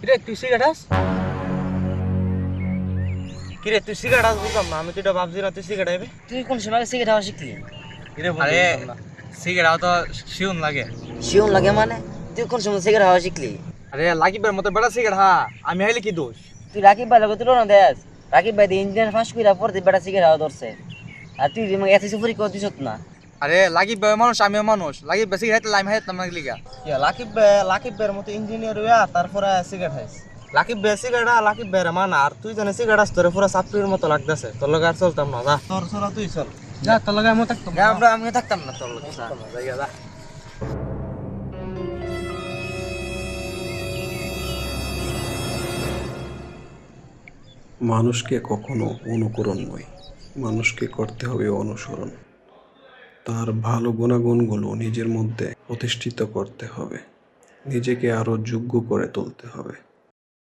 কিরে তুই সিগারেট হাস? কিরে তুই সিগারেট হাস বুঝলাম না আমি তো এটা ভাবছি না তুই সিগারেট আইবে তুই কোন সময় সিগারেট খাওয়া শিখলি? কিরে আরে সিগারেট তো শিউন লাগে। শিওন লাগে মানে? তুই কোন সময় সিগারেট খাওয়া শিখলি? আরে লাগিবের মতো বেড়া সিগারেট হা আমি হাইলে কি দোষ? তুই রাকিব ভাই লগে তুলনা দেস রাকিব ভাই ইঞ্জিনিয়ার ফাঁস কইরা পড়তে বেটা সিগারেট খাওয়া ধরছে। আর তুই এত সুপুরি করে দিছত না। আরে লাগিব মানুষ আমিও মানুষ। লাগিব বেশি হাইতে লাইম হাইতাম না লিগা। ইয়া লাকিব বে লাকিব বের মতো ইঞ্জিনিয়ার হইয়া তারপরে সিগারেট হাইস লাকিব বে সিগারেট লাকিব বের মান আর তুই জানে সিগারেট হাস তোরে পুরো চাপড়ির মতো লাগতেছে। তোর লগে আর চলতাম না যা। তোর চলা তুই চল। যা তোর লগে আমি থাকতাম। যা আমরা আমি থাকতাম না তোর লগে। যা। মানুষকে কখনো অনুকরণ নয়। মানুষকে করতে হবে অনুসরণ। তার ভালো গুণাগুণগুলো নিজের মধ্যে প্রতিষ্ঠিত করতে হবে। নিজেকে আরও যোগ্য করে তুলতে হবে।